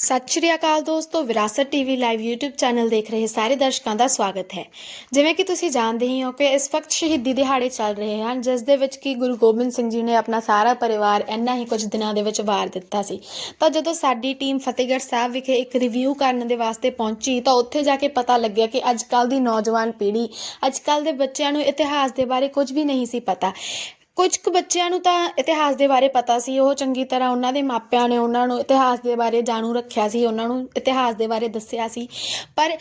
ਸਤਿ ਸ਼੍ਰੀ ਅਕਾਲ ਦੋਸਤੋ, ਵਿਰਾਸਤ ਟੀਵੀ ਲਾਈਵ YouTube ਚੈਨਲ ਦੇਖ ਰਹੇ ਸਾਰੇ ਦਰਸ਼ਕਾਂ ਦਾ ਸਵਾਗਤ ਹੈ। ਜਿਵੇਂ ਕਿ ਤੁਸੀਂ ਜਾਣਦੇ ਹੀ ਹੋ ਕਿ ਇਸ ਵਕਤ ਸ਼ਹੀਦੀ ਦਿਹਾੜੇ ਚੱਲ ਰਹੇ ਹਨ, ਜਿਸ ਦੇ ਵਿੱਚ ਕਿ ਗੁਰੂ ਗੋਬਿੰਦ ਸਿੰਘ ਜੀ ਨੇ ਆਪਣਾ ਸਾਰਾ ਪਰਿਵਾਰ ਇੰਨਾ ਹੀ ਕੁਝ ਦਿਨਾਂ ਦੇ ਵਿੱਚ ਵਾਰ ਦਿੱਤਾ ਸੀ। ਤਾਂ ਜਦੋਂ ਸਾਡੀ ਟੀਮ ਫਤਿਹਗੜ੍ਹ ਸਾਹਿਬ ਵਿਖੇ ਇੱਕ ਰਿਵਿਊ ਕਰਨ ਦੇ ਵਾਸਤੇ ਪਹੁੰਚੀ, ਤਾਂ ਉੱਥੇ ਜਾ ਕੇ ਪਤਾ ਲੱਗਿਆ ਕਿ ਅੱਜ ਕੱਲ ਦੀ ਨੌਜਵਾਨ ਪੀੜ੍ਹੀ, ਅੱਜ ਕੱਲ ਦੇ ਬੱਚਿਆਂ ਨੂੰ ਇਤਿਹਾਸ ਦੇ ਬਾਰੇ ਕੁਝ ਵੀ ਨਹੀਂ ਸੀ ਪਤਾ। ਕੁਝ ਕੁ ਬੱਚਿਆਂ ਨੂੰ ਤਾਂ ਇਤਿਹਾਸ ਦੇ ਬਾਰੇ ਪਤਾ ਸੀ, ਉਹ ਚੰਗੀ ਤਰ੍ਹਾਂ ਉਹਨਾਂ ਦੇ ਮਾਪਿਆਂ ਨੇ ਉਹਨਾਂ ਨੂੰ ਇਤਿਹਾਸ ਦੇ ਬਾਰੇ ਜਾਣੂ ਰੱਖਿਆ ਸੀ, ਉਹਨਾਂ ਨੂੰ ਇਤਿਹਾਸ ਦੇ ਬਾਰੇ ਦੱਸਿਆ ਸੀ। ਪਰ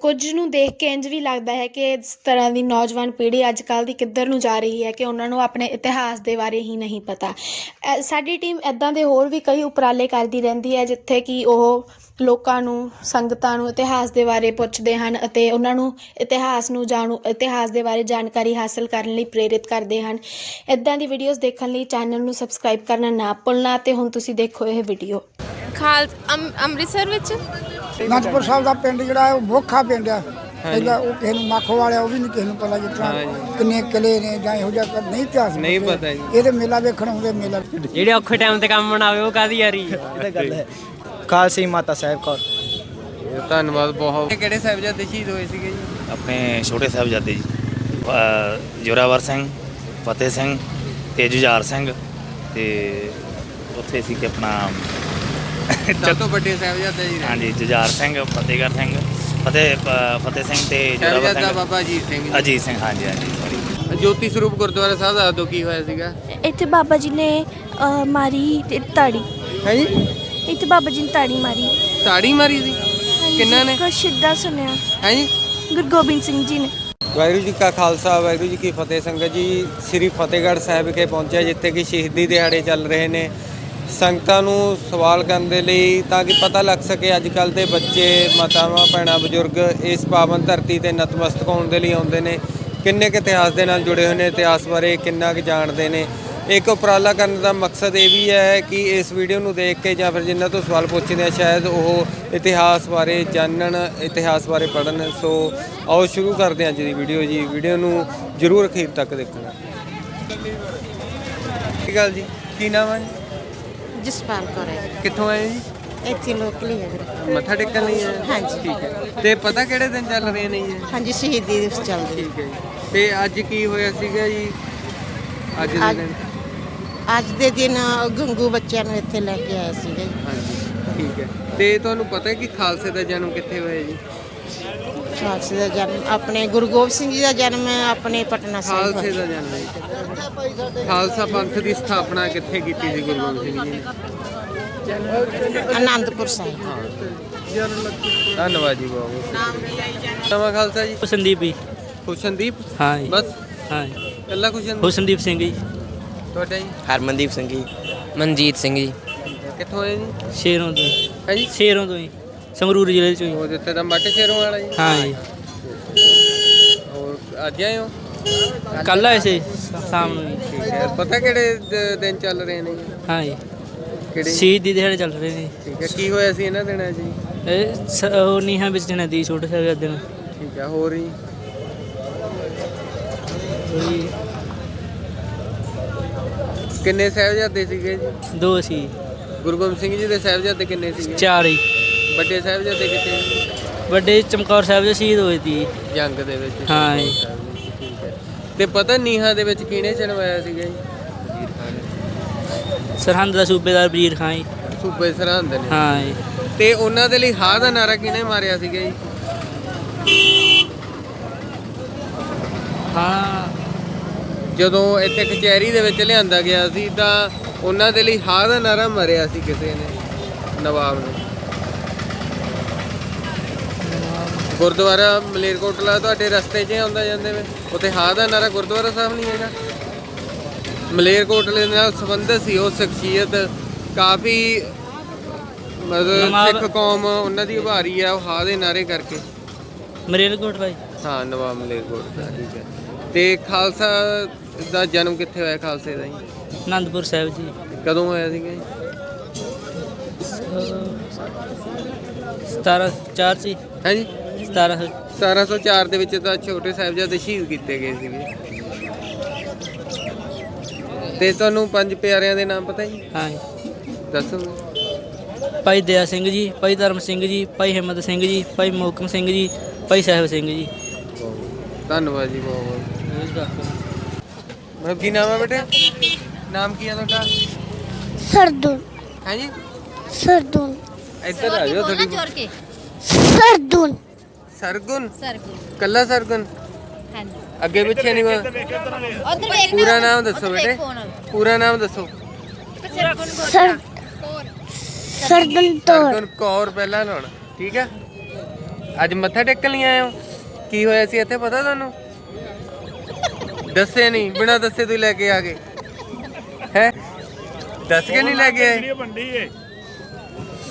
ਕੁਝ ਨੂੰ ਦੇਖ ਕੇ ਇੰਝ ਵੀ ਲੱਗਦਾ ਹੈ ਕਿ ਇਸ ਤਰ੍ਹਾਂ ਦੀ ਨੌਜਵਾਨ ਪੀੜ੍ਹੀ ਅੱਜ ਕੱਲ੍ਹ ਦੀ ਕਿੱਧਰ ਨੂੰ ਜਾ ਰਹੀ ਹੈ ਕਿ ਉਹਨਾਂ ਨੂੰ ਆਪਣੇ ਇਤਿਹਾਸ ਦੇ ਬਾਰੇ ਹੀ ਨਹੀਂ ਪਤਾ। ਸਾਡੀ ਟੀਮ ਐਦਾਂ ਦੇ ਹੋਰ ਵੀ ਕਈ ਉਪਰਾਲੇ ਕਰਦੀ ਰਹਿੰਦੀ ਹੈ, ਜਿੱਥੇ ਕਿ ਉਹ ਲੋਕਾਂ ਨੂੰ ਸੰਗਤਾਂ ਨੂੰ ਇਤਿਹਾਸ ਦੇ ਬਾਰੇ ਪੁੱਛਦੇ ਹਨ ਅਤੇ ਉਹਨਾਂ ਨੂੰ ਇਤਿਹਾਸ ਨੂੰ ਜਾਣੂ ਇਤਿਹਾਸ ਦੇ ਬਾਰੇ ਜਾਣਕਾਰੀ ਹਾਸਲ ਕਰਨ ਲਈ ਪ੍ਰੇਰਿਤ ਕਰਦੇ ਹਨ। ਇਦਾਂ ਦੀ ਵੀਡੀਓਜ਼ ਦੇਖਣ ਲਈ ਚੈਨਲ ਨੂੰ ਸਬਸਕ੍ਰਾਈਬ ਕਰਨਾ ਨਾ ਭੁੱਲਣਾ ਤੇ ਹੁਣ ਤੁਸੀਂ ਦੇਖੋ ਇਹ ਵੀਡੀਓ ਖਾਲ ਅੰਮ- ਅੰਮ੍ਰਿਤਸਰ ਵਿੱਚ? ਅਨੰਦਪੁਰ ਸਾਹਿਬ ਦਾ ਪਿੰਡ ਜਿਹੜਾ ਹੈ ਉਹ ਮੋਖਾ ਪਿੰਡ ਆ ਇਹਦਾ ਉਹ ਕਿਸੇ ਨੂੰ ਮੱਖ ਵਾਲਿਆ ਉਹ ਵੀ ਨਹੀਂ ਕਿਸੇ ਨੂੰ ਪਤਾ ਤਰ੍ਹਾਂ ਕਿੰਨੇ ਕਿਲੇ ਨੇ ਜਾਂ ਇਹੋ ਜਿਹਾ ਨਹੀਂ ਇਤਿਹਾਸ ਨਹੀਂ ਪਤਾ। ਜੀ। ਇਹਦੇ ਮੇਲਾ ਵੇਖਣ ਆਉਂਦੇ ਮੇਲਾ। ਜਿਹੜੇ ਔਖੇ ਟਾਈਮ ਤੇ ਕੰਮ ਬਣਾਵੇ ਉਹ ਕਾਦੀ ਯਾਰੀ ਖਾਲਸੀ ਮਾਤਾ ਸਾਹਿਬ ਕੌਰ। ਧੰਨਵਾਦ ਬਹੁਤ। ਕਿਹੜੇ ਸਾਹਿਬਜ਼ਾਦੇ ਸ਼ਹੀਦ ਹੋਏ ਸੀਗੇ ਜੀ? ਆਪਣੇ ਛੋਟੇ ਸਾਹਿਬਜ਼ਾਦੇ ਜੀ ਅ, ਜ਼ੋਰਾਵਰ ਸਿੰਘ ਫਤਿਹ ਸਿੰਘ ਤੇ ਜੁਝਾਰ ਸਿੰਘ ਤੇ ਉੱਥੇ ਸੀ ਕਿ ਆਪਣਾ ਸਭ ਤੋਂ ਵੱਡੇ ਸਾਹਿਬਜ਼ਾਦੇ ਜੀ ਰਹੇ। ਹਾਂਜੀ ਜੁਝਾਰ ਸਿੰਘ ਫਤਿਹਗੜ੍ਹ ਸਿੰਘ ਫਤਿਹ ਅ, ਫਤਿਹ ਸਿੰਘ ਤੇ ਜ਼ੋਰਾਵਰ ਸਾਹਿਬਜ਼ਾਦਾ ਸਿੰਘ। ਬਾਬਾ ਅਜੀਤ ਸਿੰਘ ਜੀ। ਅਜੀਤ ਸਿੰਘ ਹਾਂਜੀ ਹਾਂਜੀ। ਜੋਤੀ ਸਰੂਪ ਗੁਰਦੁਆਰਾ ਸਾਹਿਬ ਦਾ ਉਦੋਂ ਕੀ ਹੋਇਆ ਸੀਗਾ? ਇੱਥੇ ਬਾਬਾ ਜੀ ਨੇ ਅਹ, ਮਾਰੀ ਤੇ ਤਾੜੀ। ਹੈ ਜੀ? ਇੱਥੇ ਬਾਬਾ ਜੀ ਨੇ ਤਾੜੀ ਮਾਰੀ। ਤਾੜੀ ਮਾਰੀ ਸੀ ਕਿੰਨਾਂ ਨੇ? ਕੁਛ ਸਿੱਧਾ ਸੁਣਿਆ। ਹੈ ਜੀ ਗੁਰੂ ਗੋਬਿੰਦ ਸਿੰਘ ਜੀ ਨੇ। ਵਾਹਿਗੁਰੂ ਜੀ ਕਾ ਖਾਲਸਾ ਵਾਹਿਗੁਰੂ ਜੀ ਕੀ ਫਤਿਹ। ਸੰਗਤ ਜੀ ਸ੍ਰੀ ਫਤਿਹਗੜ੍ਹ ਸਾਹਿਬ ਵਿਖੇ ਪਹੁੰਚਿਆ ਜਿੱਥੇ ਕਿ ਸ਼ਹੀਦੀ ਦਿਹਾੜੇ ਚੱਲ ਰਹੇ ਨੇ। ਸੰਗਤਾਂ ਨੂੰ ਸਵਾਲ ਕਰਨ ਦੇ ਲਈ ਤਾਂ ਕਿ ਪਤਾ ਲੱਗ ਸਕੇ ਅੱਜ ਕੱਲ ਦੇ ਬੱਚੇ ਮਾਤਾਵਾਂ ਭੈਣਾਂ ਬਜ਼ੁਰਗ ਇਸ ਪਾਵਨ ਧਰਤੀ ਤੇ ਨਤਮਸਤਕ ਹੋਣ ਦੇ ਲਈ ਆਉਂਦੇ ਨੇ। ਕਿੰਨੇ ਕੁ ਇਤਿਹਾਸ ਦੇ ਨਾਲ ਜੁੜੇ ਹੋਏ ਨੇ ਇਤਿਹਾਸ ਬਾਰੇ ਕਿੰਨਾ ਕੁ ਜਾਣਦੇ ਨੇ। ਇੱਕ ਉਪਰਾਲਾ ਕਰਨ ਦਾ ਮਕਸਦ ਇਹ ਵੀ ਹੈ ਕਿ ਇਸ ਵੀਡੀਓ ਨੂੰ ਦੇਖ ਕੇ ਜਾਂ ਫਿਰ ਜਿਨ੍ਹਾਂ ਤੋਂ ਸਵਾਲ ਪੁੱਛਦੇ ਆ ਸ਼ਾਇਦ ਉਹ ਇਤਿਹਾਸ ਬਾਰੇ ਜਾਣਨ ਇਤਿਹਾਸ ਬਾਰੇ ਪੜ੍ਹਨ। ਸੋ ਆਓ ਸ਼ੁਰੂ ਕਰਦੇ ਹਾਂ ਅੱਜ ਦੀ ਵੀਡੀਓ ਜੀ। ਵੀਡੀਓ ਨੂੰ ਜਰੂਰ ਅਖੀਰ ਤੱਕ ਦੇਖਣਾ। ਕੀ ਗੱਲ ਜੀ? ਕੀ ਨਾਮ ਹੈ ਜੀ? ਜਸਪਾਲ ਕੌਰ ਹੈ ਕਿੱਥੋਂ ਆਏ ਜੀ? ਇੱਥੇ ਲੋਕਲੀ ਹੈ ਵੀਰੇ। ਮੱਥਾ ਟੇਕਣ ਲਈ ਆਏ? ਹਾਂਜੀ। ਠੀਕ ਹੈ। ਤੇ ਪਤਾ ਕਿਹੜੇ ਦਿਨ ਚੱਲ ਰਹੇ ਨੇ ਜੀ? ਹਾਂਜੀ ਸ਼ਹੀਦੀ ਦਿਵਸ ਚੱਲਦੇ ਠੀਕ ਹੈ ਜੀ। ਤੇ ਅੱਜ ਕੀ ਹੋਇਆ ਸੀਗਾ ਜੀ? ਅੱਜ ਦੇ ਅੱਜ- ਦਿਨ? ਅੱਜ ਦੇ ਦਿਨ ਗੰਗੂ ਬੱਚਿਆਂ ਨੂੰ ਇੱਥੇ ਲੈ ਕੇ ਆਇਆ ਸੀਗਾ। ਜੀ ਹਾਂਜੀ ਠੀਕ ਹੈ। ਤੇ ਤੁਹਾਨੂੰ ਪਤਾ ਹੈ ਕਿ ਖਾਲਸੇ ਦਾ ਜਨਮ ਕਿੱਥੇ ਹੋਇਆ ਜੀ? ਖਾਲਸੇ ਦਾ ਜਨਮ ਆਪਣੇ ਗੁਰੂ ਗੋਬਿੰਦ ਸਿੰਘ ਜੀ ਦਾ ਜਨਮ ਆਪਣੇ ਪਟਨਾ ਸਾਹਿਬ ਖਾਲਸੇ ਦਾ ਜਨਮ ਹੈ ਖਾਲਸਾ ਪੰਥ ਦੀ ਸਥਾਪਨਾ ਕਿੱਥੇ ਕੀਤੀ ਸੀ ਗੁਰੂ ਗੋਬਿੰਦ ਸਿੰਘ ਜੀ ਨੇ? ਆਨੰਦਪੁਰ ਸਾਹਿਬ। ਧੰਨਵਾਦ ਜੀ ਬਹੁਤ ਨਵਾਂ ਖਾਲਸਾ ਜੀ? ਹੁਸਨਦੀਪ ਜੀ। ਖੁਸ਼ਨਦੀਪ ਹਾਂ ਜੀ। ਬਸ? ਹਾਂ ਜੀ। ਕੱਲਾ ਖੁਸ਼ਨਦੀਪ ਹੁਸਨਦੀਪ ਸਿੰਘ ਜੀ। ਤੁਹਾਡਾ ਜੀ? ਹਰਮਨਦੀਪ ਸਿੰਘ ਜੀ। ਮਨਜੀਤ ਸਿੰਘ ਜੀ। ਕਿੱਥੋਂ ਆਏ ਜੀ? ਸ਼ੇਰੋਂ ਤੋਂ ਜੀ। ਹੈ ਜੀ? ਸ਼ੇਰੋਂ ਤੋਂ ਜੀ। ਸੰਗਰੂਰ ਜ਼ਿਲ੍ਹੇ ਚੋਂ ਜੀ। ਉਹ ਦਿੱਤੇ ਦਾ ਮੱਟ ਸ਼ੇਰੋਂ ਵਾਲਾ ਜੀ। ਹਾਂ ਜੀ। ਹੋਰ ਅੱਜ ਆਏ ਹੋ? ਕੱਲ ਆਏ ਸੀ ਸ਼ਾਮ ਨੂੰ ਜੀ। ਠੀਕ ਹੈ। ਪਤਾ ਕਿਹੜੇ ਦ- ਦਿਨ ਚੱਲ ਰਹੇ ਨੇ? ਜੀ? ਹਾਂ ਜੀ। ਕਿਹੜੇ? ਸ਼ਹੀਦੀ ਦਿਹਾੜੇ ਚੱਲ ਰਹੇ ਨੇ। ਠੀਕ ਹੈ। ਕੀ ਹੋਇਆ ਸੀ ਇਹਨਾਂ ਦਿਨਾਂ 'ਚ ਜੀ? ਇਹ ਸ- ਉਹ ਨੀਹਾਂ ਵਿੱਚ ਨਦੀ ਛੋਟੇ ਸਾਹਿਬਜ਼ਾਦੇ ਨੂੰ। ਠੀਕ ਹੈ। ਹੋਰ ਜੀ। ਕਿੰਨੇ ਸਾਹਿਬਜ਼ਾਦੇ ਸੀਗੇ ਜੀ? ਦੋ ਸੀ। ਗੁਰੂ ਗੋਬਿੰਦ ਸਿੰਘ ਜੀ ਦੇ ਸਾਹਿਬਜ਼ਾਦੇ ਕਿੰਨੇ ਸੀਗੇ? ਚਾਰ ਹੀ। ਵੱਡੇ ਸਾਹਿਬਜ਼ਾਦੇ ਕਿੱਥੇ ਸੀ? ਵੱਡੇ ਚਮਕੌਰ ਸਾਹਿਬ ਦੇ ਸ਼ਹੀਦ ਹੋਏ ਸੀ। ਜੰਗ ਦੇ ਵਿੱਚ। ਹਾਂ ਜੀ। ਠੀਕ ਹੈ ਤੇ ਪਤਾ ਨੀਹਾਂ ਦੇ ਵਿੱਚ ਕਿਹਨੇ ਚਣਵਾਇਆ ਸੀਗਾ ਜੀ? ਸਰਹੰਦ ਦਾ ਸੂਬੇਦਾਰ ਵਜ਼ੀਰ ਖਾਨ ਜੀ। ਸੂਬੇ ਸਰਹੰਦ ਨੇ। ਹਾਂ ਜੀ। ਤੇ ਉਹਨਾਂ ਦੇ ਲਈ ਹਾਂ ਦਾ ਨਾਰਾ ਕਿਹਨੇ ਮਾਰਿਆ ਸੀਗਾ ਜੀ? ਹਾਂ। ਜਦੋਂ ਇੱਥੇ ਕਚਹਿਰੀ ਦੇ ਵਿੱਚ ਲਿਆਂਦਾ ਗਿਆ ਸੀ ਤਾਂ ਉਹਨਾਂ ਦੇ ਲਈ ਹਾਂ ਦਾ ਨਾਰਾ ਮਾਰਿਆ ਸੀ ਕਿਸੇ ਨੇ ਨਵਾਬ ਨੇ। ਗੁਰਦੁਆਰਾ ਮਲੇਰਕੋਟਲਾ ਤੁਹਾਡੇ ਰਸਤੇ 'ਚ ਆਉਂਦਾ ਜਾਂਦੇ ਵੇ। ਉੱਥੇ ਹਾਂ ਦਾ ਨਾਰਾ ਗੁਰਦੁਆਰਾ ਸਾਹਿਬ ਨਹੀਂ ਹੈਗਾ। ਮਲੇਰਕੋਟਲੇ ਨਾਲ ਸੰਬੰਧਿਤ ਸੀ ਉਹ ਸ਼ਖਸੀਅਤ। ਕਾਫੀ ਮਤਲਬ ਸਿੱਖ ਕੌਮ ਉਹਨਾਂ ਦੀ ਉਭਾਰੀ ਆ ਉਹ ਹਾਂ ਦੇ ਨਾਰੇ ਕਰਕੇ। ਭਾਈ ਹਾਂ ਨਵਾਬ ਮਲੇਰਕੋਟਲਾ ਠੀਕ ਹੈ। ਤੇ ਖਾਲਸਾ ਦਾ ਜਨਮ ਕਿੱਥੇ ਹੋਇਆ ਖਾਲਸੇ ਦਾ ਜੀ? ਆਨੰਦਪੁਰ ਸਾਹਿਬ ਜੀ। ਕਦੋਂ ਹੋਇਆ ਸੀਗਾ ਜੀ? 17 ਚਾਰ ਸੀ। ਹੈ ਜੀ? 17 1704 ਦੇ ਵਿੱਚ ਤਾਂ ਛੋਟੇ ਸਾਹਿਬਜ਼ਾਦੇ ਸ਼ਹੀਦ ਕੀਤੇ ਗਏ ਸੀਗੇ। ਤੇ ਤੁਹਾਨੂੰ ਪੰਜ ਪਿਆਰਿਆਂ ਦੇ ਨਾਮ ਪਤਾ ਜੀ? ਹਾਂ ਜੀ। ਦੱਸੋ। ਭਾਈ ਦਇਆ ਸਿੰਘ ਜੀ ਭਾਈ ਧਰਮ ਸਿੰਘ ਜੀ ਭਾਈ ਹਿੰਮਤ ਸਿੰਘ ਜੀ ਭਾਈ ਮੋਕਮ ਸਿੰਘ ਜੀ ਭਾਈ ਸਾਹਿਬ ਸਿੰਘ ਜੀ। ਧੰਨਵਾਦ ਜੀ ਬਹੁਤ ਬਹੁਤ। ਮੈਂ ਕੀ ਨਾਮ ਹੈ ਬੇਟੇ? ਨਾਮ ਕੀ ਹੈ ਤੁਹਾਡਾ? ਸਰਦੂਨ ਹੈ ਜੀ? ਸਰਦੂਨ ਇੱਧਰ ਆ ਜਾਓ ਥੋੜੀ ਸਰਦੂਨ ਸਰਗੁਣ? ਕੱਲਾ ਸਰਗੁਣ? ਅੱਗੇ ਪਿੱਛੇ ਨਹੀਂ ਵਾ- ਪੂਰਾ ਨਾਮ ਦੱਸੋ ਬੇਟੇ। ਪੂਰਾ ਨਾਮ ਦੱਸੋ। ਸਰ ਸਰਦੂਨ ਤੋਰ ਸਰਗੁਣ ਕੌਰ ਪਹਿਲਾਂ ਲਾਉਣਾ ਠੀਕ ਹੈ? ਅੱਜ ਮੱਥਾ ਟੇਕਣ ਲਈ ਆਏ ਹੋ? ਕੀ ਹੋਇਆ ਸੀ ਇੱਥੇ ਪਤਾ ਤੁਹਾਨੂੰ? ਦੱਸੇ ਨਹੀਂ ਬਿਨਾਂ ਦੱਸੇ ਤੁਸੀਂ ਲੈ ਕੇ ਆ ਗਏ। ਹੈ? ਦੱਸ ਕੇ ਨਹੀਂ ਲੈ ਕੇ ਆਏ?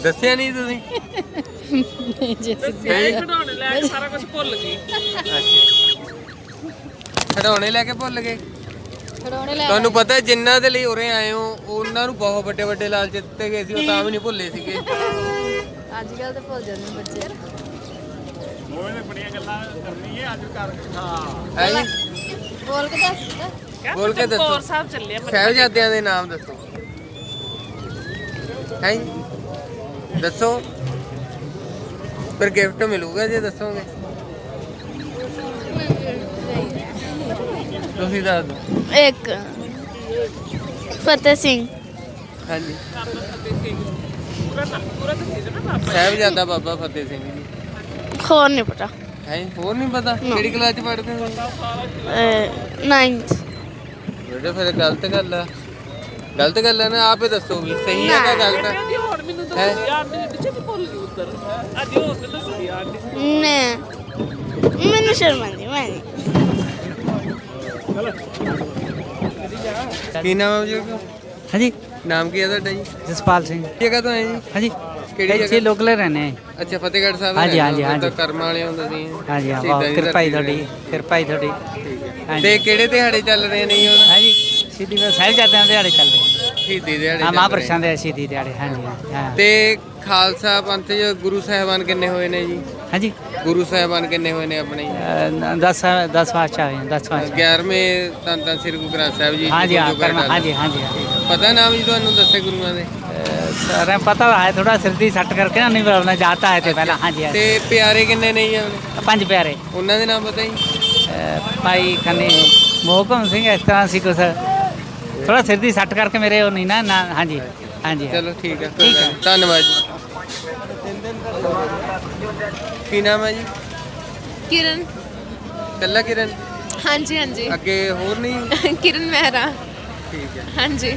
ਦੱਸਿਆ ਨਹੀਂ ਤੁਸੀਂ? ਖਿਡੌਣੇ ਲੈ ਕੇ ਸਾਰਾ ਕੁਝ ਭੁੱਲ ਗਏ। ਖਿਡੌਣੇ ਲੈ ਕੇ ਭੁੱਲ ਗਏ? ਤੁਹਾਨੂੰ ਪਤਾ ਹੈ ਜਿਨ੍ਹਾਂ ਦੇ ਲਈ ਉਰੇ ਆਏ ਹੋ ਉਹਨਾਂ ਨੂੰ ਬਹੁਤ ਵੱਡੇ ਵੱਡੇ ਲਾਲਚ ਦਿੱਤੇ ਗਏ ਸੀ ਉਹ ਤਾਂ ਵੀ ਨਹੀਂ ਭੁੱਲੇ ਸੀਗੇ। ਅੱਜ ਕੱਲ ਤਾਂ ਭੁੱਲ ਜਾਂਦੇ ਨੇ ਬੱਚੇ। ਹੈ ਜੀ? ਬੋਲ ਕੇ ਦੱਸ ਬੋਲ ਕੇ ਦੱਸੋ। ਸਾਹਿਬ ਚੱਲੇ ਸਾਹਿਬਜ਼ਾਦਿਆਂ ਦੇ ਨਾਮ ਦੱਸੋ। ਹੈ? ਦੱਸੋ। ਫਿਰ ਗਿਫਟ ਮਿਲੂਗਾ ਜੇ ਦੱਸੋਗੇ। ਤੁਸੀਂ ਦੱਸ ਦਿਓ। ਇੱਕ ਫਤਿਹ ਸਿੰਘ। ਹਾਂਜੀ। ਸਾਹਿਬਜ਼ਾਦਾ ਬਾਬਾ ਫਤਿਹ ਸਿੰਘ ਜੀ। ਹੋਰ ਨਹੀਂ ਪਤਾ। ਹੈ ਹੋਰ ਨਹੀਂ ਪਤਾ? ਕਿਹੜੀ ਕਲਾਸ ਚ ਪੜ੍ਹਦੇ ਹੋ? 9th ਬੇਟਾ ਫਿਰ ਗਲਤ ਗੱਲ ਆ। ਗਲਤ ਗੱਲ ਆ ਨਾ ਆਪੇ ਦੱਸੋ ਵੀ ਸਹੀ ਹੈ ਕਿ ਗਲਤ ਹੈ ਨੇ। ਮੈਨੂੰ ਸ਼ਰਮ ਆਉਂਦੀ ਮੈਂ ਨਹੀਂ ਕੀ ਨਾਮ ਹੈ ਜੀ ਹਾਂਜੀ। ਨਾਮ ਕੀ ਹੈ ਤੁਹਾਡਾ ਜੀ? ਜਸਪਾਲ ਸਿੰਘ। ਜਗ੍ਹਾ ਤੋਂ ਆਏ ਜੀ? ਹਾਂਜੀ। ਕਿਹੜੀ ਇੱਥੇ ਜਗ੍ਹਾ? ਲੋਕਲ ਰਹਿੰਦੇ ਆ। ਅੱਛਾ ਫਤਿਹਗੜ੍ਹ ਸਾਹਿਬ ਹਾਂਜੀ, ਰਹਿੰਦੇ ਹੋ, ਹਾਂਜੀ, ਫਿਰ ਤਾਂ ਹਾਂਜੀ। ਕਰਮ ਵਾਲੇ ਹੁੰਦੇ ਸੀ। ਹਾਂਜੀ ਹਾਂ ਸ਼ਹੀਦਾਂ ਦੀ ਕਿਰਪਾ ਹੀ ਧਰਤੀ ਤੁਹਾਡੀ ਕਿਰਪਾ ਹੀ ਤੁਹਾਡੀ। ਠੀਕ ਹੈ। ਹਾਂਜੀ। ਤੇ ਕਿਹੜੇ ਦਿਹਾੜੇ ਚੱਲ ਰਹੇ ਨੇ ਜੀ ਹੁਣ? ਹਾਂਜੀ ਸਿੱਧੀ ਵੇ ਸਾਹਿਬ ਜਾਂਦੇ ਦਿਹਾੜੇ ਚੱਲਦੇ ਸ਼ਹੀਦੀ ਦਿਹਾੜੇ ਹਾਂ ਚੱਲ ਮਹਾਂਪੁਰਸ਼ਾਂ ਰਹੇ ਦੇ ਸਿੱਧੀ ਦਿਹਾੜੇ ਹਾਂਜੀ ਹਾਂ। ਤੇ ਖਾਲਸਾ ਪੰਥ ਚ ਗੁਰੂ ਸਾਹਿਬਾਨ ਕਿੰਨੇ ਹੋਏ ਨੇ ਜੀ? ਹਾਂਜੀ। ਗੁਰੂ ਸਾਹਿਬਾਨ ਕਿੰਨੇ ਹੋਏ ਨੇ ਆਪਣੇ? ਜੀ 10 10 ਵਾਚਾ ਹੋਏ 10 ਵਾਚਾ 11ਵੇਂ ਧੰਨ ਧੰਨ ਸ੍ਰੀ ਗੁਰੂ ਗ੍ਰੰਥ ਸਾਹਿਬ ਜੀ ਹਾਂ ਕਰਮ। ਹਾਂਜੀ ਹਾਂਜੀ ਹਾਂਜੀ। ਪਤਾ ਨਾਮ ਜੀ ਤੁਹਾਨੂੰ ਦੱਸੇ ਗੁਰੂਆਂ ਦੇ? सर पता है थोड़ा सिरदी सट करके ना नहीं बोलना जाता है तो पहला हाँ जी हाँ ਤੇ ਪਿਆਰੇ ਕਿੰਨੇ ਨੇ ਜੀ ਆਪਣੇ? पंज प्यारे ਉਹਨਾਂ ਦੇ ਨਾਮ ਪਤਾ ਜੀ अ, भाई खनी मोहकम सिंह इस तरह सी कुछ थोड़ा सिरदी सट करके मेरे वो नहीं ना ना हाँ जी हाँ जी हाँ। ਚਲੋ ਠੀਕ ਹੈ ਕੋਈ ਗੱਲ ਨਹੀਂ। ਧੰਨਵਾਦ ਜੀ ਕੀ ਨਾਮ ਹੈ ਜੀ ਕਿਰਨ ਕੱਲਾ ਕਿਰਨ ਹਾਂਜੀ ਹਾਂਜੀ ਅੱਗੇ ਹੋਰ ਨਹੀਂ ਕਿਰਨ ਮਹਿਰਾ ਠੀਕ ਹੈ ਹਾਂਜੀ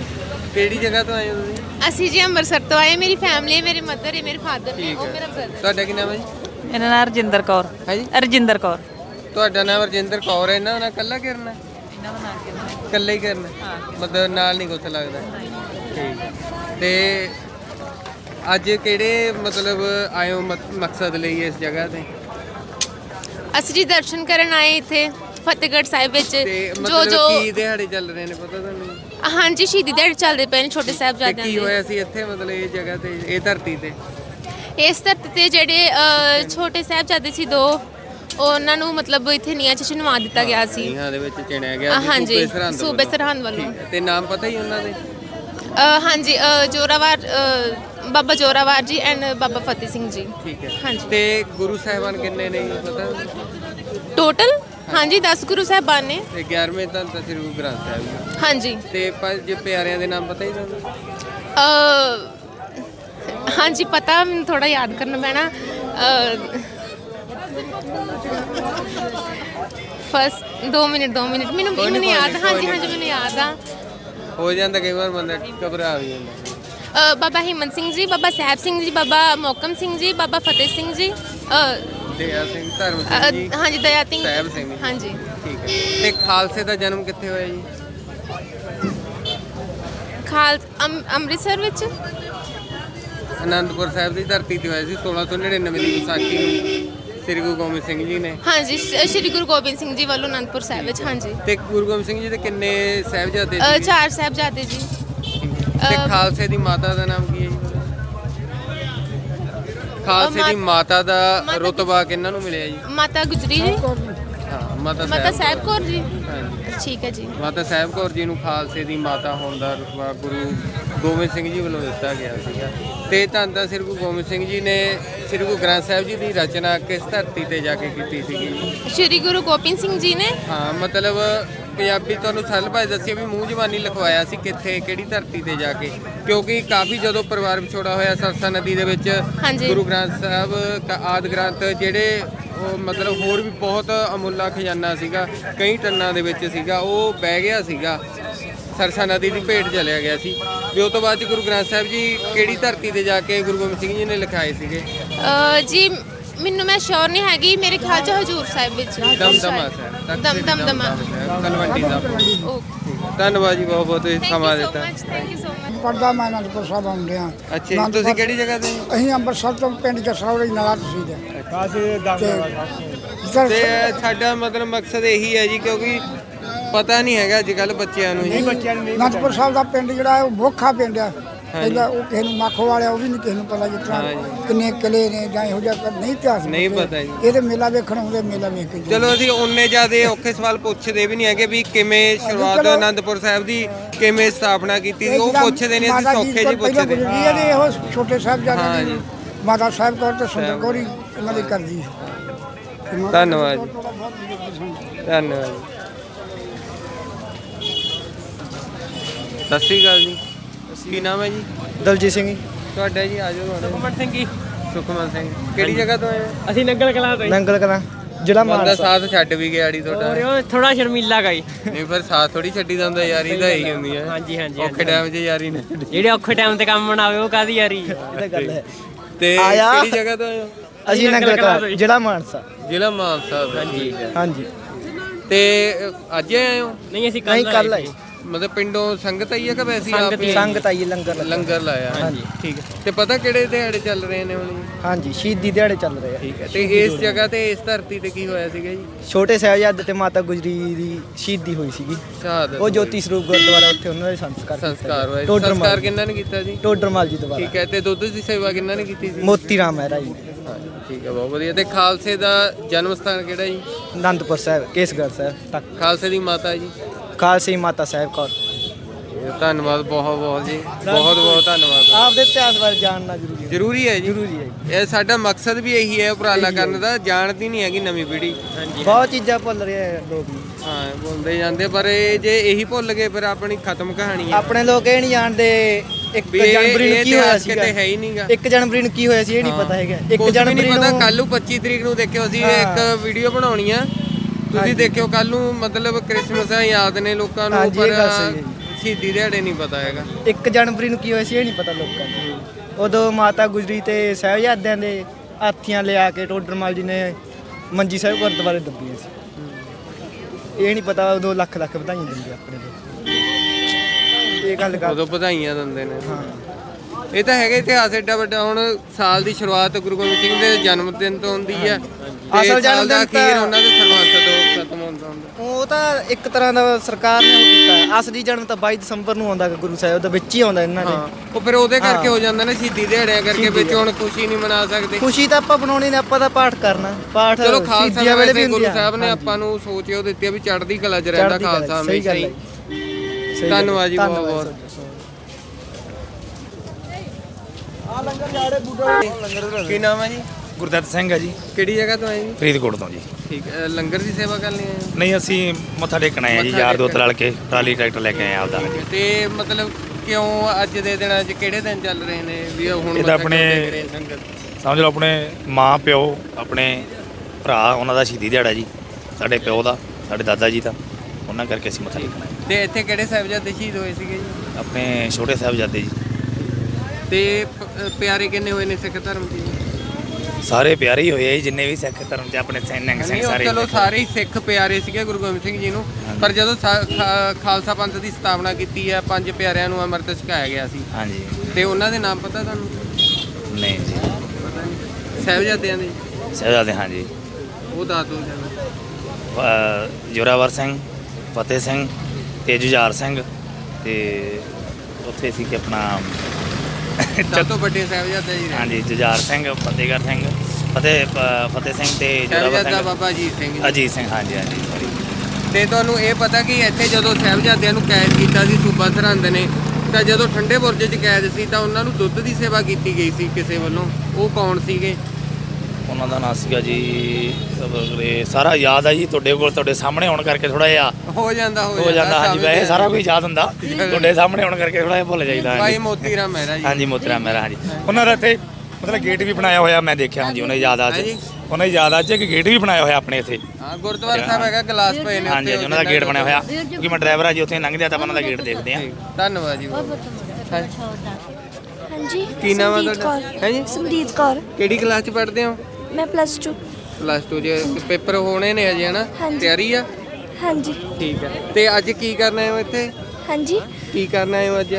ਕਿਹੜੀ ਜਗ੍ਹਾ ਤੋਂ ਆਏ ਹੋ ਤੁਸੀਂ? ਅਸੀਂ ਜੀ ਅੰਮ੍ਰਿਤਸਰ ਤੋਂ ਆਏ ਮੇਰੀ ਫੈਮਿਲੀ ਮੇਰੇ ਮਦਰ ਹੈ ਮੇਰੇ ਫਾਦਰ ਨੇ। ਉਹ ਮੇਰਾ brother ਤੁਹਾਡਾ ਕੀ ਨਾਮ ਹੈ ਜੀ? ਮੇਰਾ ਨਾਮ ਰਜਿੰਦਰ ਕੌਰ। ਹੈ ਜੀ ਰਜਿੰਦਰ ਕੌਰ। ਤੁਹਾਡਾ ਨਾਮ ਰਜਿੰਦਰ ਕੌਰ ਹੈ ਨਾ ਉਹਨਾਂ ਕੱਲਾ ਕਰਨਾ ਹੈ? ਇਕੱਲਾ ਹੀ ਕਰਨਾ ਹੈ? ਮਤਲਬ ਨਾਲ ਨਹੀਂ ਕੁਛ ਲੱਗਦਾ। ਠੀਕ ਤੇ ਅੱਜ ਕਿਹੜੇ ਮਤਲਬ ਆਏ ਮਕਸਦ ਲਈ ਇਸ ਜਗ੍ਹਾ ਤੇ? ਅਸੀਂ ਜੀ ਦਰਸ਼ਨ ਕਰਨ ਆਏ ਇੱਥੇ ਫਤਿਹਗੜ੍ਹ ਸਾਹਿਬ ਵਿੱਚ। ਜੋ ਜੋ ਕੀ ਦਿਹਾੜੇ ਚੱਲ ਰਹੇ ਨੇ ਪਤਾ ਤੁਹਾਨੂੰ? ਹਾਂਜੀ ਸ਼ਹੀਦੀ ਦਿਹਾੜੇ ਚੱਲਦੇ ਪਏ ਨੇ ਛੋਟੇ ਤੇ ਸਾਹਿਬਜ਼ਾਦਿਆਂ ਕੀ ਦੇ। ਹੋਇਆ ਸੀ ਇੱਥੇ ਮਤਲਬ ਇਹ ਜਗ੍ਹਾ ਤੇ ਇਹ ਧਰਤੀ ਤੇ? ਇਸ ਧਰਤੀ ਤੇ ਜਿਹੜੇ ਅ, ਛੋਟੇ ਸਾਹਿਬਜ਼ਾਦੇ ਸੀ ਦੋ ਉਹਨਾਂ ਨੂੰ ਮਤਲਬ ਇੱਥੇ ਨੀਹਾਂ 'ਚ ਚਿਣਵਾ ਦਿੱਤਾ ਗਿਆ ਸੀ। ਨੀਹਾਂ ਦੇ ਵਿੱਚ ਚਿਣਿਆ ਗਿਆ ਸੀ ਹਾਂਜੀ, ਸੂਬੇ ਸਰਹੰਦ ਸੂਬੇ ਵੱਲੋਂ। ਸਰਹੰਦ ਵੱਲੋਂ। ਠੀਕ ਹੈ, ਤੇ ਨਾਮ ਪਤਾ ਹੀ ਉਹਨਾਂ ਦੇ? ਅ, ਹਾਂਜੀ ਅ, ਜੋਰਾਵਰ ਅ, ਬਾਬਾ ਜੋਰਾਵਰ ਜੀ ਐਂਡ ਬਾਬਾ ਫਤਿਹ ਸਿੰਘ ਜੀ। ਠੀਕ ਹੈ। ਹਾਂਜੀ। ਤੇ ਗੁਰੂ ਸਾਹਿਬਾਨ ਕਿੰਨੇ ਨੇ ਪਤਾ? ਟੋਟਲ ਹਾਂਜੀ 10 ਗੁਰੂ ਸਾਹਿਬਾਨ। ਨੇ ਤੇ 11ਵੇਂ ਤਾਂ ਸ੍ਰੀ ਗੁਰੂ ਗ੍ਰੰਥ ਸਾਹਿਬ ਜੀ। ਹਾਂਜੀ। ਤੇ ਪੰਜ ਪਿਆਰਿਆਂ ਦੇ ਨਾਮ ਪਤਾ ਹੀ ਤੁਹਾਨੂੰ ਅ, ਹਾਂਜੀ ਪਤਾ ਮੈਨੂੰ ਥੋੜਾ ਯਾਦ ਕਰਨਾ ਪੈਣਾ। First 2 minute 2 minute. ਮੈਨੂੰ ਕੋਈ ਨੀ, ਮੈਨੂੰ ਕੋਈ ਯਾਦ ਨੀ, ਹਾਂਜੀ ਕੋਈ ਹਾਂਜੀ ਮੈਨੂੰ ਯਾਦ ਆ। ਹੋ ਜਾਂਦਾ ਕਈ ਵਾਰ ਬੰਦਾ ਘਬਰਾ ਵੀ ਜਾਂਦਾ। ਅ, ਬਾਬਾ ਹਿੰਮਤ ਸਿੰਘ ਜੀ ਬਾਬਾ ਸਾਹਿਬ ਸਿੰਘ ਜੀ ਬਾਬਾ ਮੋਕਮ ਸਿੰਘ ਜੀ ਬਾਬਾ ਫਤਿਹ ਸਿੰਘ ਜੀ। ਅ, ਦਇਆ ਸਿੰਘ ਧਰਮ ਸਿੰਘ ਜੀ ਹਾਂਜੀ ਦਇਆ ਸਿੰਘ ਸਾਹਿਬ ਸਿੰਘ ਜੀ। ਹਾਂਜੀ। ਠੀਕ ਹੈ। ਤੇ ਖਾਲਸੇ ਦਾ ਜਨਮ ਕਿੱਥੇ ਹੋਇਆ ਜੀ? ਖਾਲ ਅੰਮ- ਅੰਮ੍ਰਿਤਸਰ ਵਿੱਚ? ਅਨੰਦਪੁਰ ਸਾਹਿਬ ਦੀ ਧਰਤੀ ਤੇ ਹੋਇਆ ਸੀ 1699 ਦੀ ਵਿਸਾਖੀ ਨੂੰ ਸ੍ਰੀ ਗੁਰੂ ਗੋਬਿੰਦ ਸਿੰਘ ਜੀ ਨੇ। ਹਾਂਜੀ ਸ਼- ਸ਼੍ਰੀ ਗੁਰੂ ਗੋਬਿੰਦ ਸਿੰਘ ਜੀ ਵੱਲੋਂ ਅਨੰਦਪੁਰ ਸਾਹਿਬ ਵਿੱਚ ਹਾਂਜੀ। ਤੇ ਗੁਰੂ ਗੋਬਿੰਦ ਸਿੰਘ ਜੀ ਦੇ ਕਿੰਨੇ ਸਾਹਿਬਜ਼ਾਦੇ ਅ, ਚਾਰ ਸਾਹਿਬਜ਼ਾਦੇ ਜੀ। ਤੇ ਅ, ਖਾਲਸੇ ਦੀ ਮਾਤਾ ਦਾ ਨਾਮ ਕੀ ਖਾਲਸੇ ਦੀ ਮਾਤਾ ਦਾ ਰਤਬਾ ਕਿਹਨਾਂ ਨੂੰ ਮਿਲਿਆ ਜੀ? ਮਾਤਾ ਗੁਜਰੀ ਜੀ। ਹਾਂ ਮਾਤਾ ਮਾਤਾ ਸਾਹਿਬ ਸਾਹਿਬ ਕੌਰ ਜੀ। ਹਾਂਜੀ ਠੀਕ ਹੈ ਜੀ। ਮਾਤਾ ਸਾਹਿਬ ਕੌਰ ਜੀ ਨੂੰ ਖਾਲਸੇ ਦੀ ਮਾਤਾ ਹੋਣ ਦਾ ਰਤਬਾ ਗੁਰੂ ਗੋਬਿੰਦ ਸਿੰਘ ਜੀ ਵੱਲੋਂ ਦਿੱਤਾ ਗਿਆ ਸੀਗਾ। ਤੇ ਧੰਨ ਤਾਂ ਸ੍ਰੀ ਗੁਰੂ ਗੋਬਿੰਦ ਸਿੰਘ ਜੀ ਨੇ ਸ੍ਰੀ ਗੁਰੂ ਗ੍ਰੰਥ ਸਾਹਿਬ ਜੀ ਦੀ ਰਚਨਾ ਕਿਸ ਧਰਤੀ ਤੇ ਜਾ ਕੇ ਕੀਤੀ ਸੀਗੀ? ਜੀ ਸ਼੍ਰੀ ਗੁਰੂ ਗੋਬਿੰਦ ਸਿੰਘ ਜੀ ਨੇ। ਹਾਂ ਮਤਲਬ ਪੰਜਾਬੀ ਤੁਹਾਨੂੰ ਸਰਲ ਭਾਸ਼ਾ ਦੱਸੀ ਵੀ ਮੂੰਹ ਜ਼ਬਾਨੀ ਲਿਖਵਾਇਆ ਸੀ ਕਿੱਥੇ ਕਿਹੜੀ ਧਰਤੀ ਤੇ ਜਾ ਕੇ। ਕਿਉਂਕਿ ਕਾਫੀ ਜਦੋਂ ਪਰਿਵਾਰ ਵਿਛੋੜਾ ਹੋਇਆ ਸਰਸਾ ਨਦੀ ਦੇ ਵਿੱਚ ਹਾਂਜੀ। ਗੁਰੂ ਗ੍ਰੰਥ ਸਾਹਿਬ ਕ- ਆਦਿ ਗ੍ਰੰਥ ਜਿਹੜੇ ਉਹ ਮਤਲਬ ਹੋਰ ਵੀ ਬਹੁਤ ਅਮੁੱਲਾ ਖਜ਼ਾਨਾ ਸੀਗਾ ਕਈ ਟੰਨਾਂ ਦੇ ਵਿੱਚ ਸੀਗਾ ਉਹ ਬਹਿ ਗਿਆ ਸੀਗਾ। ਸਰਸਾ ਨਦੀ ਦੀ ਭੇਟ ਚਲਿਆ ਗਿਆ ਸੀ। ਵੀ ਉਹ ਤੋਂ ਬਾਅਦ 'ਚ ਗੁਰੂ ਗ੍ਰੰਥ ਸਾਹਿਬ ਜੀ ਕਿਹੜੀ ਧਰਤੀ ਤੇ ਜਾ ਕੇ ਗੁਰੂ ਗੋਬਿੰਦ ਸਿੰਘ ਜੀ ਨੇ ਲਿਖਾਏ ਸੀਗੇ? ਅ, ਜੀ ਮੈਨੂੰ ਮੈਂ ਸ਼ੋਰ ਨਹੀਂ ਹੈਗੀ ਮੇਰੇ ਖਿਆਲ ਚ ਹਜੂਰ ਸਾਹਿਬ ਵਿੱਚ ਦਮਦਮਾ ਸਾਹਿਬ ਤਖ਼ਤ ਦਮ ਸ੍ਰੀ ਦਮਦਮਾ ਸਾਹਿਬ, ਤਲਵੰਡੀ ਸਾਹਿਬ। ਓਕੇ ਧੰਨਵਾਦ ਜੀ ਬਹੁਤ ਬਹੁਤ ਤੁਸੀਂ ਸਮਾਂ ਥੈਂਕ ਯੂ ਸੋ ਦਿੱਤਾ। Much thank you so much ਪੜਦਾ ਮੈਂ ਅਨੰਦਪੁਰ ਸਾਹਿਬ ਆਉਂਦੇ ਆ ਅੱਛਾ ਜੀ, ਤੁਸੀਂ ਕਿਹੜੀ ਜਗ੍ਹਾ ਤੇ? ਅਸੀਂ ਅੰਮ੍ਰਿਤਸਰ ਤੋਂ ਪਿੰਡ ਜਸਰੌਲੀ ਨਾਲਾ ਤਸੀਲ ਹੈ ਤੇ ਤੇ ਸਾਡਾ ਮਤਲਬ ਮਕਸਦ ਇਹੀ ਹੈ ਜੀ ਕਿਉਂਕਿ ਪਤਾ ਨਹੀਂ ਹੈਗਾ ਅੱਜ ਕੱਲ ਬੱਚਿਆਂ ਨੂੰ ਜੀ ਅਨੰਦਪੁਰ ਸਾਹਿਬ ਦਾ ਪਿੰਡ ਜਿਹੜਾ ਹੈ ਉਹ ਮੋਖਾ ਪਿੰਡ ਆ ਪਹਿਲਾਂ ਉਹ ਕਿਸੇ ਨੂੰ ਮਾਖੋ ਵਾਲਿਆ ਉਹ ਵੀ ਨਹੀਂ ਕਿਸੇ ਨੂੰ ਪਤਾ ਜਿਸ ਤਰ੍ਹਾਂ ਕਿੰਨੇ ਕਿਲੇ ਨੇ ਜਾਂ ਇਹੋ ਜਿਹਾ ਨਹੀਂ ਇਤਿਹਾਸ ਨਹੀਂ ਪਤਾ। ਜੀ। ਇਹਦੇ ਮੇਲਾ ਵੇਖਣ ਆਉਂਦੇ ਮੇਲਾ ਵੇਖ ਕੇ ਜਾਂਦੇ। ਚਲੋ ਅਸੀਂ ਉਹਨੇ ਜਿਆਦੇ ਔਖੇ ਸਵਾਲ ਪੁੱਛਦੇ ਵੀ ਨਹੀਂ ਹੈਗੇ ਵੀ ਕਿਵੇਂ ਸ਼ੁਰੂਆਤ। ਆਨੰਦਪੁਰ ਸਾਹਿਬ ਦੀ ਕਿਵੇਂ ਸਥਾਪਨਾ ਕੀਤੀ ਸੀ ਇਹ ਉਹ ਪੁੱਛਦੇ ਨੇ ਅਸੀਂ ਸੌਖੇ ਜੀ ਪੁੱਛਦੇ ਤੇ ਇਹੋ ਛੋਟੇ ਸਾਹਿਬ ਹਾਂ ਜੀ ਜੀ। ਮਾਤਾ ਸਾਹਿਬ ਕੌਰ ਤੇ ਸੁੰਦਰ ਕੌਰ ਇਹਨਾਂ ਦੀ ਕਰਦੀ ਧੰਨਵਾਦ। ਧੰਨਵਾਦ। ਸਤਿ ਸ਼੍ਰੀ ਅਕਾਲ ਜੀ ਕੀ ਨਾਮ ਹੈ ਜੀ? ਦਲਜੀਤ ਸਿੰਘ ਤੁਹਾਡਾ ਜੀ ਆਜੋ ਤੁਹਾਡਾ। ਸੁਖਮਨ ਸਿੰਘ ਜੀ। ਸੁਖਮਨ ਸਿੰਘ। ਕਿਹੜੀ ਜਗ੍ਹਾ ਤੋਂ ਆਏ ਹੋ? ਅਸੀਂ ਨੰਗਲ ਕਲਾਂ ਤੋਂ ਨੰਗਲ ਕਲਾਂ ਜਿਹੜਾ ਬੰਦਾ ਸਾਥ ਛੱਡ ਵੀ ਗਿਆ ਆੜੀ ਤੁਹਾਡਾ। ਉਹ ਥੋੜਾ ਸ਼ਰਮੀਲਾ ਗਾਈ ਨਹੀਂ ਫਿਰ ਸਾਥ ਥੋੜੀ ਛੱਡੀ ਦਾ ਹੁੰਦਾ ਯਾਰੀ ਤਾਂ ਇਹੀ ਹੁੰਦੀ ਹੈ ਹਾਂਜੀ, ਹਾਂਜੀ, ਔਖੇ ਟਾਈਮ 'ਚ ਯਾਰੀ ਨੇ ਜਿਹੜੇ ਔਖੇ ਟਾਈਮ ਤੇ ਕੰਮ ਬਣਾਵੇ ਉਹ ਕਾਦੀ ਯਾਰੀ ਇਹ ਗੱਲ ਹੈ। ਤੇ ਆਇਆ। ਕਿਹੜੀ ਜਗ੍ਹਾ ਤੋਂ ਆਏ ਹੋ? ਅਸੀਂ ਨੰਗਲ ਕਲਾਂ ਜਿਹੜਾ ਮਾਨਸਾ। ਜ਼ਿਲ੍ਹਾ ਮਾਨਸਾ ਤੋਂ ਠੀਕ ਹੈ। ਹਾਂਜੀ। ਤੇ ਅ, ਅੱਜ ਆਏ ਹੋ? ਨਹੀਂ ਅਸੀਂ ਨਹੀਂ ਕੱਲ ਆਏ ਮਤਲਬ ਪਿੰਡੋਂ ਸੰਗਤ ਆਈ ਹੈ ਕਿ ਵੈਸੇ ਹੀ ਆਪ ਹੀ ਸੰਗਤ ਆਈ ਲੰਗਰ ਲੱਗਾ। ਲੰਗਰ ਲਾਇਆ? ਹਾਂਜੀ ਠੀਕ ਹੈ। ਤੇ ਪਤਾ ਕਿਹੜੇ ਦਿਹਾੜੇ ਚੱਲ ਰਹੇ ਨੇ ਹੁਣ? ਜੀ? ਹਾਂਜੀ ਸ਼ਹੀਦੀ ਦਿਹਾੜੇ ਚੱਲ ਰਹੇ ਆ। ਠੀਕ ਹੈ। ਤੇ ਇਸ ਜਗ੍ਹਾ ਤੇ ਇਸ ਧਰਤੀ ਤੇ ਕੀ ਹੋਇਆ ਸੀਗਾ ਜੀ? ਛੋਟੇ ਸਾਹਿਬਜ਼ਾਦੇ ਤੇ ਮਾਤਾ ਗੁਜਰੀ ਦੀ ਸ਼ਹੀਦੀ ਹੋਈ ਸੀਗੀ। ਸ਼ਹਾਦਤ ਉਹ ਜੋਤੀ ਸਰੂਪ ਗੁਰਦੁਆਰਾ ਉੱਥੇ ਉਹਨਾਂ ਦੇ ਸੰਸਕਾਰ ਕੀਤਾ ਸੰਸਕਾਰ ਹੋਇਆ ਟੋਡਰ ਸੰਸਕਾਰ ਮਲ ਕਿੰਨਾ ਨੇ ਕੀਤਾ ਜੀ? ਟੋਡਰਮਲ ਜੀ ਦੁਆਰਾ। ਠੀਕ ਹੈ। ਤੇ ਦੁੱਧ ਦੀ ਸੇਵਾ ਕਿੰਨਾ ਨੇ ਕੀਤੀ ਸੀ? ਮੋਤੀ ਰਾਮ ਮਹਿਰਾ ਜੀ ਹਾਂਜੀ, ਠੀਕ ਹੈ। ਬਹੁਤ ਵਧੀਆ। ਤੇ ਖਾਲਸੇ ਦਾ ਜਨਮ ਸਥਾਨ ਕਿਹੜਾ ਜੀ? ਅਨੰਦਪੁਰ ਸਾਹਿਬ ਕੇਸਗੜ੍ਹ ਸਾਹਿਬ ਤੱਕ। ਖਾਲਸੇ ਦੀ ਮਾਤਾ ਜੀ। ਖਾਲਸੀ ਮਾਤਾ ਸਾਹਿਬ ਕੌਰ। ਧੰਨਵਾਦ ਬਹੁਤ ਬਹੁਤ ਜੀ। ਬਹੁਤ ਬਹੁਤ ਧੰਨਵਾਦ। ਆਪਦੇ ਇਤਿਹਾਸ ਬਾਰੇ ਜਾਣਨਾ ਜ਼ਰੂਰੀ ਹੈ। ਜ਼ਰੂਰੀ ਹੈ ਜੀ। ਜ਼ਰੂਰੀ ਹੈ ਇਹ ਸਾਡਾ ਮਕਸਦ ਵੀ ਇਹੀ ਹੈ ਉਪਰਾਲਾ ਕਰਨ ਦਾ ਜਾਣਦੀ ਨਹੀਂ ਹੈਗੀ ਨਵੀਂ ਪੀੜ੍ਹੀ। ਬਹੁਤ ਚੀਜ਼ਾਂ ਭੁੱਲ ਰਹੇ ਆ ਲੋਕ। ਹਾਂ ਬੋਲਦੇ ਜਾਂਦੇ ਪਰ ਇਹ ਜੇ ਇਹੀ ਭੁੱਲ ਗਏ ਫਿਰ ਆਪਣੀ ਖਤਮ ਕਹਾਣੀ ਹੈ। ਆਪਣੇ ਲੋਕ ਇਹ ਨਹੀਂ ਜਾਣਦੇ ਇੱਕ ਵੀ ਇਹ- ਜਨਵਰੀ ਨੂੰ ਇਹ ਕੀ ਹੋਇਆ ਇਤਿਹਾਸ ਸੀਗਾ। ਕਿਤੇ ਹੈ ਹੀ ਨਹੀਂਗਾ। ਇੱਕ ਜਨਵਰੀ ਨੂੰ ਕੀ ਹੋਇਆ ਸੀ ਇਹ ਨਹੀਂ ਪਤਾ ਹੈਗਾ। ਇੱਕ ਜਨਵਰੀ ਪਤਾ ਨੂੰ ਕੱਲ ਨੂੰ 25 ਤਰੀਕ ਨੂੰ ਦੇਖਿਓ ਅਸੀਂ। ਇੱਕ ਵੀਡੀਓ ਬਣਾਉਣੀ ਆ। ਤੁਸੀਂ ਦੇਖਿਓ ਕੱਲ ਨੂੰ ਮਤਲਬ ਕ੍ਰਿਸਮਸ ਆ ਯਾਦ ਨੇ ਲੋਕਾਂ ਨੂੰ ਹਾਂਜੀ, ਇਹ ਪਰ ਗੱਲ ਸਹੀ ਹੈ ਸ਼ਹੀਦੀ ਦਿਹਾੜੇ ਨਹੀਂ ਪਤਾ ਹੈਗਾ। ਇੱਕ ਜਨਵਰੀ ਨੂੰ ਕੀ ਹੋਇਆ ਸੀ ਇਹ ਨਹੀਂ ਪਤਾ ਲੋਕਾਂ ਨੂੰ। ਉਦੋਂ ਮਾਤਾ ਗੁਜਰੀ ਤੇ ਸਾਹਿਬਜ਼ਾਦਿਆਂ ਦੇ ਹਾਥੀਆਂ ਲਿਆ ਕੇ ਟੋਡਰਮਲ ਜੀ ਨੇ ਮੰਜੀ ਸਾਹਿਬ ਗੁਰਦੁਆਰੇ ਦੱਬੀਆਂ ਸੀ। ਇਹ ਨਹੀਂ ਪਤਾ ਉਦੋਂ ਲੱਖ ਲੱਖ ਵਧਾਈਆਂ ਦਿੰਦੇ ਆਪਣੇ ਤੋਂ ਇਹ ਗੱਲ ਕਰ ਉਦੋਂ ਵਧਾਈਆਂ ਦਿੰਦੇ ਨੇ। ਹਾਂ। ਇਹ ਤਾਂ ਹੈਗਾ ਇਤਿਹਾਸ ਐਡਾ ਵੱਡਾ ਹੁਣ ਸਾਲ ਦੀ ਸ਼ੁਰੂਆਤ ਗੁਰੂ ਗੋਬਿੰਦ ਸਿੰਘ ਦੇ ਜਨਮ ਦਿਨ ਤੋਂ ਹੁੰਦੀ ਹੈ। ਤੇ ਅਸਲ ਸਾਲ ਜਨਮ ਦਿਨ ਅਖੀਰ ਤਾਂ- ਉਹਨਾਂ ਦੇ ਸਰਬੰਸ ਹੁੰਦਾ ਉਹ ਤਾਂ ਇੱਕ ਤਰ੍ਹਾਂ ਦਾ ਸਰਕਾਰ ਨੇ ਉਹ ਕੀਤਾ। ਅਸਲੀ ਜਨਮ ਤਾਂ 22 ਦਸੰਬਰ ਨੂੰ ਆਉਂਦਾ ਗੁਰੂ ਸਾਹਿਬ ਦਾ ਵਿੱਚ ਹੀ ਆਉਂਦਾ ਇਹਨਾਂ ਦੇ ਉਹ ਫਿਰ ਉਹਦੇ ਕਰਕੇ ਹੋ ਜਾਂਦਾ ਨਾ ਸ਼ਹੀਦੀ ਦਿਹਾੜਿਆਂ ਕਰਕੇ ਵਿੱਚ ਹੁਣ ਖੁਸ਼ੀ ਨਹੀਂ ਮਨਾ ਸਕਦੇ ਖੁਸ਼ੀ ਤਾਂ ਆਪਾਂ ਬਣਾਉਣੀ ਨੇ ਆਪਾਂ ਤਾਂ ਪਾਠ ਕਰਨਾ ਪਾਠ ਚਲੋ ਖਾਲਸਾ ਵੇਲੇ ਵੀ ਗੁਰੂ। ਸਾਹਿਬ ਨੇ। ਆਪਾਂ ਨੂੰ ਸੋਚ ਉਹ ਦਿੱਤੀ ਆ ਵੀ ਚੜ੍ਹਦੀ ਕਲਾ 'ਚ ਰਹਿੰਦਾ ਖਾਲਸਾ ਹਮੇਸ਼ਾ ਹੀ ਹੈ ਸਹੀ ਗੱਲ ਹੈ। ਧੰਨਵਾਦ ਜੀ, ਬਹੁਤ ਬਹੁਤ। ਸਰ। ਕੀ ਨਾਮ ਹੈ ਜੀ ਗੁਰਦੱਤ ਸਿੰਘ ਹੈ ਜੀ ਕਿਹੜੀ ਜਗ੍ਹਾ ਤੋਂ ਆਏ ਜੀ ਫਰੀਦਕੋਟ ਤੋਂ ਜੀ ਠੀਕ ਹੈ। ਲੰਗਰ ਦੀ ਸੇਵਾ ਕਰਨੀ ਹੈ? ਨਹੀਂ ਅਸੀਂ ਮੱਥਾ ਟੇਕਣ ਆ ਜੀ ਮੱਥਾ ਯਾਰ ਦੋਸਤ। ਰਲ ਕੇ ਟਰਾਲੀ ਟਰੈਕਟਰ ਲੈ ਕੇ ਆਏ ਆਪਦਾ। ਤੇ ਮਤਲਬ ਕਿਉਂ ਅੱਜ ਦੇ ਦਿਨਾਂ 'ਚ ਕਿਹੜੇ ਦਿਨ ਚੱਲ ਰਹੇ ਨੇ? ਵੀ ਉਹ ਹੁਣ ਇਹ ਤਾਂ ਮੱਥਾ ਕਿਉਂ ਆਪਣੇ- ਟੇਕ ਰਹੇ ਸੰਗਤ ਸਮਝ ਲਓ ਆਪਣੇ ਮਾਂ ਪਿਓ ਆਪਣੇ ਭਰਾ ਉਹਨਾਂ ਦਾ ਸ਼ਹੀਦੀ ਦਿਹਾੜਾ ਜੀ। ਸਾਡੇ ਪਿਓ ਦਾ ਸਾਡੇ ਦਾਦਾ ਜੀ ਦਾ। ਉਹਨਾਂ ਕਰਕੇ ਅਸੀਂ ਮੱਥਾ ਟੇਕਣ ਆਏ ਤੇ ਇੱਥੇ ਕਿਹੜੇ ਸਾਹਿਬਜ਼ਾਦੇ ਸ਼ਹੀਦ ਹੋਏ ਸੀਗੇ ਜੀ? ਆਪਣੇ ਛੋਟੇ ਸਾਹਿਬਜ਼ਾਦੇ ਜੀ। ਤੇ ਪ- ਅ, ਪਿਆਰੇ ਕਿੰਨੇ ਹੋਏ ਨੇ ਸਿੱਖ ਧਰਮ ਜੀ? ਸਾਰੇ ਪਿਆਰੇ ਹੀ ਹੋਏ ਆ ਜੀ ਜਿੰਨੇ ਵੀ ਸਿੱਖ ਧਰਮ ਤੇ ਆਪਣੇ ਸਿੰਘ ਨੰਗ ਸਿੰਘ ਨਹੀਂ ਉਹ ਸਾਰੇ ਚਲੋ ਸਾਰੇ ਹੀ ਸਿੱਖ ਪਿਆਰੇ ਸੀਗੇ ਗੁਰੂ ਗੋਬਿੰਦ ਸਿੰਘ ਜੀ ਨੂੰ ਪਰ ਜਦੋਂ ਸਾ- ਖਾ- ਖਾਲਸਾ ਪੰਥ ਦੀ ਸਥਾਪਨਾ ਕੀਤੀ ਹੈ ਪੰਜ ਪਿਆਰਿਆਂ ਨੂੰ ਅੰਮ੍ਰਿਤ ਛਕਾਇਆ ਗਿਆ ਸੀ। ਹਾਂਜੀ। ਤੇ ਉਹਨਾਂ ਦੇ ਨਾਮ ਪਤਾ ਤੁਹਾਨੂੰ? ਨਹੀਂ ਜੀ। ਸਾਹਿਬਜ਼ਾਦਿਆਂ ਦੇ? ਸਾਹਿਬਜ਼ਾਦੇ ਹਾਂਜੀ। ਉਹ ਦੱਸ ਦਿਓ ਜਰਾ। ਜੋਰਾਵਰ ਸਿੰਘ ਫਤਿਹ ਸਿੰਘ ਤੇ ਜੁਝਾਰ ਸਿੰਘ ਤੇ ਉੱਥੇ ਸੀ ਕਿ ਆਪਣਾ ਸਭ ਤੋਂ ਵੱਡੇ ਸਾਹਿਬਜ਼ਾਦੇ ਜੀ ਹਾਂਜੀ ਜੁਝਾਰ ਸਿੰਘ ਫਤਿਹਗੜ੍ਹ ਸਿੰਘ ਫਤਿਹ ਫਤਿਹ ਸਿੰਘ ਤੇ ਜੋਰਾਵਰ ਸਾਹਿਬਜ਼ਾਦਾ ਸਿੰਘ। ਬਾਬਾ ਅਜੀਤ ਸਿੰਘ ਜੀ। ਅਜੀਤ ਸਿੰਘ ਹਾਂਜੀ ਹਾਂਜੀ। sorry। ਤੇ ਤੁਹਾਨੂੰ ਇਹ ਪਤਾ ਕਿ ਇੱਥੇ ਜਦੋਂ ਸਾਹਿਬਜ਼ਾਦਿਆਂ ਨੂੰ ਕੈਦ ਕੀਤਾ ਸੀ ਸੂਬਾ ਸਰਹੰਦ ਨੇ ਤਾਂ ਜਦੋਂ ਠੰਡੇ ਬੁਰਜ 'ਚ ਕੈਦ ਸੀ ਤਾਂ ਉਹਨਾਂ ਨੂੰ ਦੁੱਧ ਦੀ ਸੇਵਾ ਕੀਤੀ ਗਈ ਸੀ ਕਿਸੇ ਵੱਲੋਂ। ਉਹ ਕੌਣ ਸੀਗੇ? ਉਹਨਾਂ ਦਾ ਨਾਮ ਸੀਗਾ ਜੀ ਇਹ ਸਾਰਾ ਯਾਦ ਆ ਜੀ ਤੁਹਾਡੇ ਕੋਲ ਤੁਹਾਡੇ ਸਾਹਮਣੇ ਹੋਣ ਕਰਕੇ ਥੋੜਾ ਜਿਹਾ ਹੋ ਜਾਂਦਾ ਹੋ ਜਾਂਦਾ ਹਾਂਜੀ ਵੈਸੇ ਸਾਰਾ। ਕੁਝ ਯਾਦ ਹੁੰਦਾ। ਤੁਹਾਡੇ ਸਾਹਮਣੇ ਹੋਣ ਕਰਕੇ ਥੋੜਾ ਜਿਹਾ ਭੁੱਲ ਜਾਈਦਾ ਭਾਈ ਹਾਂਜੀ। ਮੋਤੀ ਰਾਮ ਮਹਿਰਾ ਜੀ। ਹਾਂਜੀ ਮੋਤਰਾ ਮੇਰਾ ਹਾਂਜੀ। ਉਹਨਾਂ ਦਾ ਇੱਥੇ ਮਤਲਬ ਗੇਟ ਵੀ ਬਣਾਇਆ ਹੋਇਆ ਮੈਂ ਦੇਖਿਆ ਹਾਂਜੀ ਉਹਨੇ ਯਾਦ ਆ ਹਾਂਜੀ। ਉਹਨੇ ਯਾਦ ਆ ਚ ਕਿ ਗੇਟ ਵੀ ਬਣਾਇਆ ਹੋਇਆ ਆਪਣੇ ਇੱਥੇ। ਹਾਂ ਗੁਰਦੁਆਰਾ ਸਾਹਿਬ ਹੈਗਾ ਗਲਾਸ ਪਏ ਨੇ ਹਾਂਜੀ ਉਹਨਾਂ ਦਾ ਗੇਟ ਬਣਿਆ ਹੋਇਆ। ਕਿਉਂਕਿ ਮੈਂ ਡਰਾਈਵਰ ਆ ਜੀ ਉੱਥੇ ਲੰਘਦੇ ਆ ਤਾਂ ਉਹਨਾਂ ਦਾ ਗੇਟ ਦੇਖਦੇ ਆ। ਧੰਨਵਾਦ ਜੀ ਬਹੁਤ। ਹਾਂਜੀ। ਕੀ ਨਾਮ ਸਮਰੀਤ ਤੁਹਾਡਾ? ਹੈਂ ਜੀ? ਸਮਰੀਤ ਕੌਰ। ਕਿਹੜੀ ਕਲਾਸ 'ਚ ਪੜ੍ਹਦੇ ਹੋ? ਮੈਂ ਪਲੱਸ 2 ਪਲੱਸ 2 'ਚ ਪੇਪਰ ਹੋਣੇ ਨੇ ਅਜੇ ਹਨਾ? ਹਾਂਜੀ। ਤਿਆਰੀ ਆ? ਹਾਂਜੀ। ਠੀਕ ਹੈ ਤੇ ਅੱਜ ਕੀ ਕਰਨਾ ਹੈ ਇੱਥੇ? ਹਾਂਜੀ। ਕੀ ਕਰਨਾ ਹੈ ਅੱਜ?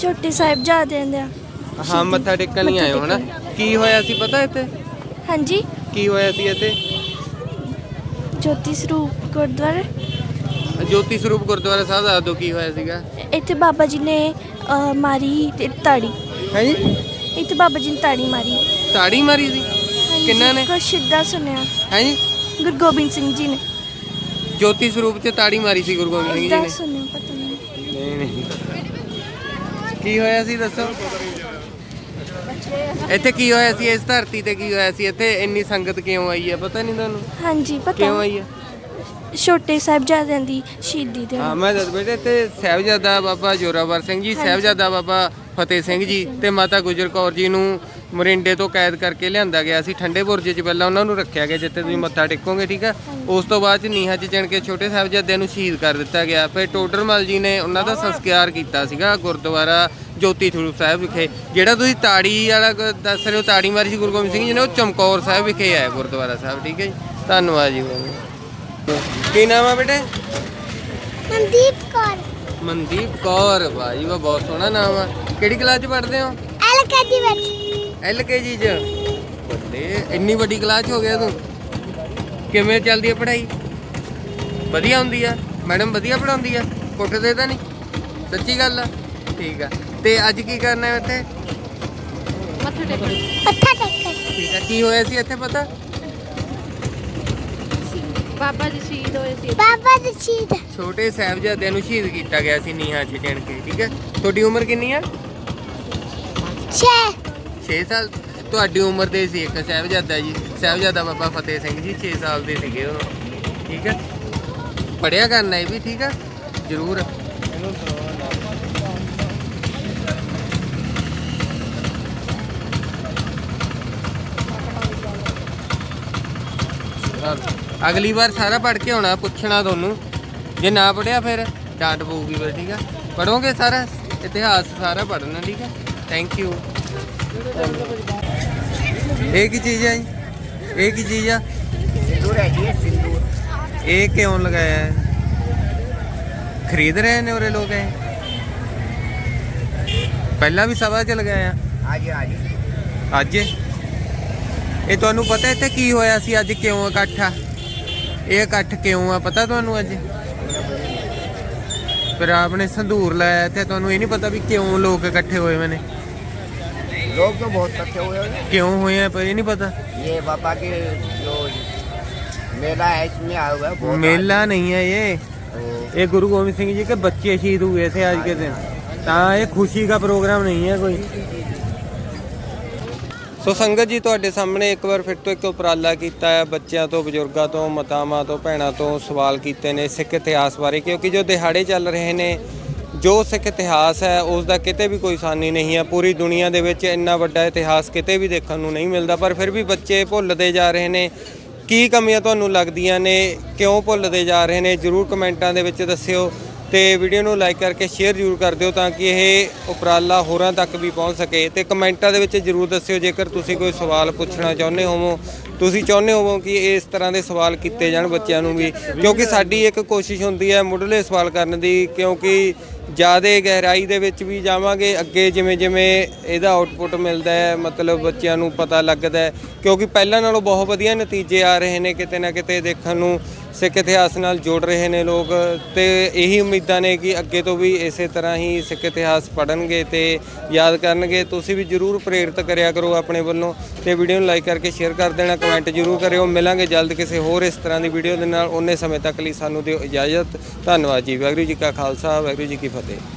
ਛੋਟੇ ਸਾਹਿਬ ਜਾ ਦਿੰਦੇ ਆ। ਹਾਂ ਮੱਥਾ ਟੇਕਣ ਲਈ ਮੱਥਾ ਆਏ ਹੋ ਹਨਾ। ਕੀ ਹੋਇਆ ਸੀ ਪਤਾ ਇੱਥੇ? ਹਾਂਜੀ। ਕੀ ਹੋਇਆ ਸੀ ਇੱਥੇ? ਜੋਤੀ ਸਰੂਪ ਗੁਰਦੁਆਰਾ। ਜੋਤੀ ਸਰੂਪ ਗੁਰਦੁਆਰਾ ਸਾਹਿਬ ਦੱਸ ਦਿਓ ਕੀ ਹੋਇਆ ਸੀਗਾ। ਇੱਥੇ ਬਾਬਾ ਜੀ ਨੇ ਮਾਰੀ ਤੇ ਤਾੜੀ। ਹੈ ਜੀ? ਇੱਥੇ ਬਾਬਾ ਜੀ ਨੇ ਤਾੜੀ ਮਾਰੀ। ਤਾੜੀ ਮਾਰੀ ਸੀ? ਕਿੰਨਾਂ ਨੇ? ਕੁਛ ਸਿੱਧਾ ਸੁਣਿਆ। ਹੈ ਜੀ? ਗੁਰੂ ਗੋਬਿੰਦ ਸਿੰਘ ਜੀ ਨੇ। ਜੋਤੀ ਸਰੂਪ 'ਚ ਤਾੜੀ ਮਾਰੀ ਸੀ ਗੁਰੂ ਗੋਬਿੰਦ ਸਿੰਘ ਜੀ ਇੱਦਾਂ ਨੇ। ਸੁਣਿਆ ਪਤਾ ਨਹੀਂ। ਨਹੀਂ ਨਹੀਂ। ਕੀ ਹੋਇਆ ਸੀ ਦੱਸੋ? ਇੱਥੇ ਕੀ ਹੋਇਆ ਸੀ? ਇਸ ਧਰਤੀ ਤੇ ਕੀ ਹੋਇਆ ਸੀ? ਇੱਥੇ ਇੰਨੀ ਸੰਗਤ ਕਿਉਂ ਆਈ ਹੈ? ਪਤਾ ਨਹੀਂ ਤੁਹਾਨੂੰ? ਹਾਂਜੀ ਕਿਉਂ ਪਤਾ ਆਈ ਹੈ? ਛੋਟੇ ਸਾਹਿਬਜ਼ਾਦਿਆਂ ਦੀ ਸ਼ਹੀਦੀ ਦੇ। ਹਾਂ ਮੈਂ ਦੱਸ ਬੇਟੇ ਤੇ ਸਾਹਿਬਜ਼ਾਦਾ ਬਾਬਾ ਜੋਰਾਵਰ ਸਿੰਘ ਜੀ ਸਾਹਿਬਜ਼ਾਦਾ ਬਾਬਾ ਫਤਿਹ ਸਿੰਘ ਜੀ ਤੇ ਮਾਤਾ ਗੁਜਰ ਕੌਰ ਜੀ ਨੂੰ ਮਰਿੰਡੇ ਤੋਂ ਕੈਦ ਕਰਕੇ ਲਿਆਂਦਾ ਗਿਆ ਸੀ। ਠੰਡੇ ਬੁਰਜ 'ਚ ਪਹਿਲਾਂ ਉਹਨਾਂ ਨੂੰ ਰੱਖਿਆ ਗਿਆ ਜਿੱਥੇ ਤੁਸੀਂ ਮੱਥਾ ਟੇਕੋਗੇ ਠੀਕ ਆ? ਉਸ ਤੋਂ ਬਾਅਦ 'ਚ ਨੀਹਾਂ 'ਚ ਚਿਣ ਕੇ ਛੋਟੇ ਸਾਹਿਬਜ਼ਾਦਿਆਂ ਨੂੰ ਸ਼ਹੀਦ ਕਰ ਦਿੱਤਾ ਗਿਆ। ਫਿਰ ਟੋਡਰਮਲ ਜੀ ਨੇ ਉਹਨਾਂ ਦਾ ਸੰਸਕਾਰ ਕੀਤਾ ਸੀਗਾ ਗੁਰਦੁਆਰਾ ਜੋਤੀ ਸਰੂਪ ਸਾਹਿਬ ਵਿਖੇ। ਜਿਹੜਾ ਤੁਸੀਂ ਤਾੜੀ ਵਾਲਾ ਦੱਸ ਰਹੇ ਹੋ ਤਾੜੀ ਮਾਰੀ ਸੀ ਗੁਰੂ ਗੋਬਿੰਦ ਸਿੰਘ ਜੀ ਨੇ ਉਹ ਚਮਕੌਰ ਸਾਹਿਬ ਵਿਖੇ ਹੈ ਗੁਰਦੁਆਰਾ ਸਾਹਿਬ ਠੀਕ ਹੈ ਜੀ? ਧੰਨਵਾਦ ਜੀ ਕੀ ਨਾਮ ਆ ਬੇਟੇ? ਮਨਦੀਪ ਕੌਰ। ਮਨਦੀਪ ਕੌਰ। ਭਾਈ ਵਾ ਬਹੁਤ ਸੋਹਣਾ ਨਾਮ ਆ। ਕਿਹੜੀ ਕਲਾਸ ਚ ਪੜ੍ਹਦੇ ਹੋ? ਐਲਕੇਜੀ ਵਿੱਚ। ਐਲਕੇਜੀ ਚ? ਬੱਲੇ ਇੰਨੀ ਵੱਡੀ ਕਲਾਸ ਚ ਹੋ ਗਿਆ ਤੂੰ। ਕਿਵੇਂ ਚੱਲਦੀ ਹੈ ਪੜ੍ਹਾਈ? ਵਧੀਆ ਹੁੰਦੀ ਆ? ਮੈਡਮ ਵਧੀਆ ਪੜਾਉਂਦੀ ਆ? ਕੁੱਟਦੇ ਤਾਂ ਨਹੀਂ? ਸੱਚੀ ਗੱਲ ਆ? ਠੀਕ ਆ। ਤੇ ਅੱਜ ਕੀ ਕਰਨਾ ਹੈ ਇੱਥੇ? ਮੱਥਾ ਟੇਕੋ ਮੱਥਾ ਟੇਕਣ। ਠੀਕ ਆ। ਕੀ ਹੋਇਆ ਸੀ ਇੱਥੇ ਪਤਾ? ਬਾਬਾ ਜੀ ਸ਼ਹੀਦ ਹੋਏ ਸੀ। ਬਾਬਾ ਦੀ ਸ਼ਹੀਦ। ਛੋਟੇ ਸਾਹਿਬਜ਼ਾਦਿਆਂ ਨੂੰ ਸ਼ਹੀਦ ਕੀਤਾ ਗਿਆ ਸੀ ਨੀਹਾਂ 'ਚ ਚਿਣ ਕੇ ਠੀਕ ਹੈ ਤੁਹਾਡੀ ਉਮਰ ਕਿੰਨੀ ਆ? ਛੇ। 6 ਸਾਲ ਤੁਹਾਡੀ ਉਮਰ ਦੇ ਸੀ ਇੱਕ ਸਾਹਿਬਜ਼ਾਦਾ ਜੀ। ਸਾਹਿਬਜ਼ਾਦਾ ਬਾਬਾ ਫਤਿਹ ਸਿੰਘ ਜੀ 6 ਸਾਲ ਦੇ ਸੀਗੇ ਉਹ। ਠੀਕ ਹੈ ਪੜਿਆ ਕਰਨਾ ਇਹ ਵੀ, ਠੀਕ ਹੈ ਜ਼ਰੂਰ। ਅਗਲੀ ਵਾਰ ਸਾਰਾ ਪੜ ਕੇ ਆਉਣਾ, ਪੁੱਛਣਾ ਤੁਹਾਨੂੰ। ਜੇ ਨਾ ਪੜਿਆ ਫਿਰ ਡਾਂਟ ਪਊਗੀ ਫਿਰ, ਠੀਕ ਹੈ ਪੜੋਗੇ ਸਾਰਾ? ਇਤਿਹਾਸ ਸਾਰਾ ਪੜਨਾ ਠੀਕ ਹੈ ਥੈਂਕ ਯੂ ਇਹ ਕੀ ਚੀਜ਼ ਹੈ ਜੀ? ਇਹ ਕੀ ਚੀਜ਼ ਆ? ਇਹ ਕਿਉਂ ਲਗਾਇਆ? ਹੈ ਖਰੀਦ ਰਹੇ ਨੇ ਉਰੇ ਲੋਕ ਇਹ? ਪਹਿਲਾਂ ਵੀ ਸਭਾ 'ਚ ਲਗਾਇਆ। ਹਾਂਜੀ ਹਾਂਜੀ। ਅੱਜ? ਇਹ ਤੁਹਾਨੂੰ ਪਤਾ ਇੱਥੇ ਕੀ ਹੋਇਆ ਸੀ? ਅੱਜ ਕਿਉਂ ਇਕੱਠ ਆ? ਇਹ ਇਕੱਠ ਕਿਉਂ ਆ? ਪਤਾ ਤੁਹਾਨੂੰ ਅੱਜ? ਫਿਰ ਆਪਨੇ ਸੰਧੂਰ ਲਾਇਆ ਇੱਥੇ ਤੁਹਾਨੂੰ ਇਹ ਨਹੀਂ ਪਤਾ ਵੀ ਕਿਉਂ ਲੋਕ ਇਕੱਠੇ ਹੋਏ ਹੋਏ ਨੇ। लोग तो बहुत इकट्ठे हुए हैं ਕਿਉਂ ਹੋਏ ਆ ਪਰ ਇਹ ਨਹੀਂ ਪਤਾ ये बाबा के जो मेला है इसमें आए हुए हैं बहुत मेला नहीं है ये आदमी। ये गुरु गोविंद सिंह जी के बच्चे शहीद हुए थे आज के दिन ਤਾਂ ਇਹ ਖੁਸ਼ੀ ਦਾ ਪ੍ਰੋਗਰਾਮ ਨਹੀਂ ਹੈ ਕੋਈ ਸੋ ਸੰਗਤ ਜੀ ਤੁਹਾਡੇ ਸਾਹਮਣੇ ਇੱਕ ਵਾਰ ਫਿਰ ਤੋਂ ਇੱਕ ਉਪਰਾਲਾ ਕੀਤਾ ਹੈ ਬੱਚਿਆਂ ਤੋਂ ਬਜ਼ੁਰਗਾਂ ਤੋਂ ਮਾਤਾਵਾਂ ਤੋਂ ਭੈਣਾਂ ਤੋਂ ਸਵਾਲ ਕੀਤੇ ਨੇ ਸਿੱਖ ਇਤਿਹਾਸ ਬਾਰੇ ਕਿਉਂਕਿ ਜੋ ਦਿਹਾੜੇ ਚੱਲ ਰਹੇ ਨੇ ਜੋ ਸਿੱਖ ਇਤਿਹਾਸ ਹੈ, ਉਸ ਦਾ ਕਿਤੇ ਵੀ ਕੋਈ ਸਾਨੀ ਨਹੀਂ ਹੈ। ਪੂਰੀ ਦੁਨੀਆ ਦੇ ਵਿੱਚ ਇੰਨਾ ਵੱਡਾ ਇਤਿਹਾਸ ਕਿਤੇ ਵੀ ਦੇਖਣ ਨੂੰ ਨਹੀਂ ਮਿਲਦਾ, ਪਰ ਫਿਰ ਵੀ ਬੱਚੇ ਭੁੱਲਦੇ ਜਾ ਰਹੇ ਨੇ। ਕੀ ਕਮੀਆਂ ਤੁਹਾਨੂੰ ਲੱਗਦੀਆਂ ਨੇ? ਕਿਉਂ ਭੁੱਲਦੇ ਜਾ ਰਹੇ ਨੇ? ਜਰੂਰ ਕਮੈਂਟਾਂ ਦੇ ਵਿੱਚ ਦੱਸਿਓ। ਤੇ ਵੀਡੀਓ ਨੂੰ ਲਾਈਕ ਕਰਕੇ ਸ਼ੇਅਰ ਜਰੂਰ ਕਰ ਦਿਓ ਤਾਂ ਕਿ ਇਹ ਉਪਰਾਲਾ ਹੋਰਾਂ ਤੱਕ ਵੀ ਪਹੁੰਚ ਸਕੇ। ਤੇ ਕਮੈਂਟਾਂ ਦੇ ਵਿੱਚ ਜਰੂਰ ਦੱਸਿਓ, ਜੇਕਰ ਤੁਸੀਂ ਕੋਈ ਸਵਾਲ ਪੁੱਛਣਾ ਚਾਹੁੰਦੇ ਹੋਵੋ, ਤੁਸੀਂ ਚਾਹੁੰਦੇ ਹੋਵੋ ਕਿ ਇਸ ਤਰ੍ਹਾਂ ਦੇ ਸਵਾਲ ਕੀਤੇ ਜਾਣ ਬੱਚਿਆਂ ਨੂੰ ਵੀ, ਕਿਉਂਕਿ ਸਾਡੀ ਇੱਕ ਕੋਸ਼ਿਸ਼ ਹੁੰਦੀ ਹੈ ਮੁੱਢਲੇ ਸਵਾਲ ਕਰਨ ਦੀ, ਕਿਉਂਕਿ ਜ਼ਿਆਦਾ ਗਹਿਰਾਈ ਦੇ ਵਿੱਚ ਵੀ ਜਾਵਾਂਗੇ, ਅੱਗੇ ਜਿਵੇਂ ਜਿਵੇਂ ਇਹਦਾ ਆਉਟਪੁੱਟ ਮਿਲਦਾ ਹੈ, ਮਤਲਬ ਬੱਚਿਆਂ ਨੂੰ ਪਤਾ ਲੱਗਦਾ ਹੈ, ਕਿਉਂਕਿ ਪਹਿਲਾਂ ਨਾਲੋਂ ਬਹੁਤ ਵਧੀਆ ਨਤੀਜੇ ਆ ਰਹੇ ਨੇ ਕਿਤੇ ਨਾ ਕਿਤੇ ਦੇਖਣ ਨੂੰ। ਸਿੱਖ ਇਤਿਹਾਸ ਨਾਲ ਜੁੜ ਰਹੇ ਨੇ ਲੋਕ ਤੇ ਇਹੀ ਉਮੀਦਾਂ ਨੇ ਕਿ ਅੱਗੇ ਤੋਂ ਵੀ ਇਸੇ ਤਰ੍ਹਾਂ ਹੀ ਸਿੱਖ ਇਤਿਹਾਸ ਪੜ੍ਹਨਗੇ ਤੇ ਯਾਦ ਕਰਨਗੇ। ਤੁਸੀਂ ਵੀ ਜਰੂਰ ਪ੍ਰੇਰਿਤ ਕਰਿਆ ਕਰੋ ਆਪਣੇ ਵੱਲੋਂ ਤੇ ਵੀਡੀਓ ਨੂੰ ਲਾਈਕ ਕਰਕੇ ਸ਼ੇਅਰ ਕਰ ਦੇਣਾ, ਕਮੈਂਟ ਜਰੂਰ ਕਰਿਓ। ਮਿਲਾਂਗੇ ਜਲਦ ਕਿਸੇ ਹੋਰ ਇਸ ਤਰ੍ਹਾਂ ਦੀ ਵੀਡੀਓ ਦੇ ਨਾਲ। ਉਹਨੇ ਸਮੇਂ ਤੱਕ ਲਈ ਸਾਨੂੰ ਦਿਓ ਇਜਾਜ਼ਤ। ਧੰਨਵਾਦ ਜੀ। ਵਾਹਿਗੁਰੂ ਜੀ ਕਾ ਖਾਲਸਾ, ਵਾਹਿਗੁਰੂ ਜੀ ਕੀ ਫਤਿਹ।